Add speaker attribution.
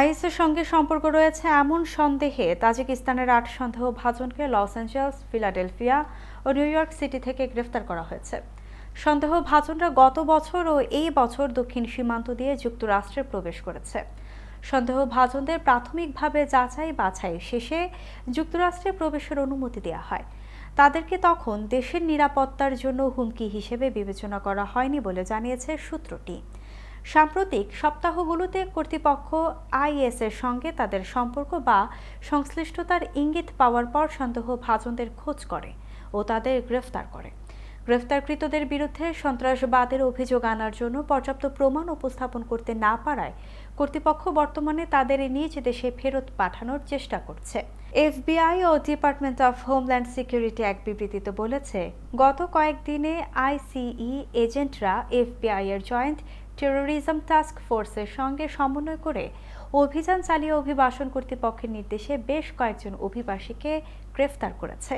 Speaker 1: আইএসের সঙ্গে সম্পর্ক রয়েছে এমন সন্দেহে তাজিকিস্তানের আট সন্দেহ ভাজনকে লস অ্যাঞ্জেলস, ফিলাডেলফিয়া ও নিউ ইয়র্ক সিটি থেকে গ্রেফতার করা হয়েছে। সন্দেহ ভাজনরা গত বছর ও এই বছর দক্ষিণ সীমান্ত দিয়ে যুক্তরাষ্ট্রে প্রবেশ করেছে। সন্দেহ ভাজনদের প্রাথমিকভাবে যাচাই বাছাই শেষে যুক্তরাষ্ট্রে প্রবেশের অনুমতি দেওয়া হয়। তাদেরকে তখন দেশের নিরাপত্তার জন্য হুমকি হিসেবে বিবেচনা করা হয়নি বলে জানিয়েছে সূত্রটি। সাম্প্রতিক সপ্তাহগুলোতে কর্তৃপক্ষ আইএসের সঙ্গে তাদের সম্পর্ক বা সংশ্লিষ্টতার ইঙ্গিত পাওয়ার পর সন্দেহ ভাজনদের খোঁজ করে ও তাদের গ্রেফতার করে। গ্রেফতারকৃতদের বিরুদ্ধে সন্ত্রাসবাদের অভিযোগ আনার জন্য পর্যাপ্ত প্রমাণ উপস্থাপন করতে না পারায় কর্তৃপক্ষ বর্তমানে তাদের নিজ দেশে ফেরত পাঠানোর চেষ্টা করছে। এফবিআই ও ডিপার্টমেন্ট অফ হোমল্যান্ড সিকিউরিটি এক বিবৃতিতে বলেছে, গত কয়েকদিনে আইসিই এজেন্টরা এফবিআই এর জয়েন্ট টেরোরিজম টাস্ক ফোর্সের সঙ্গে সমন্বয় করে অভিযান চালিয়ে অভিবাসন কর্তৃপক্ষের নির্দেশে বেশ কয়েকজন অভিবাসীকে গ্রেফতার করেছে।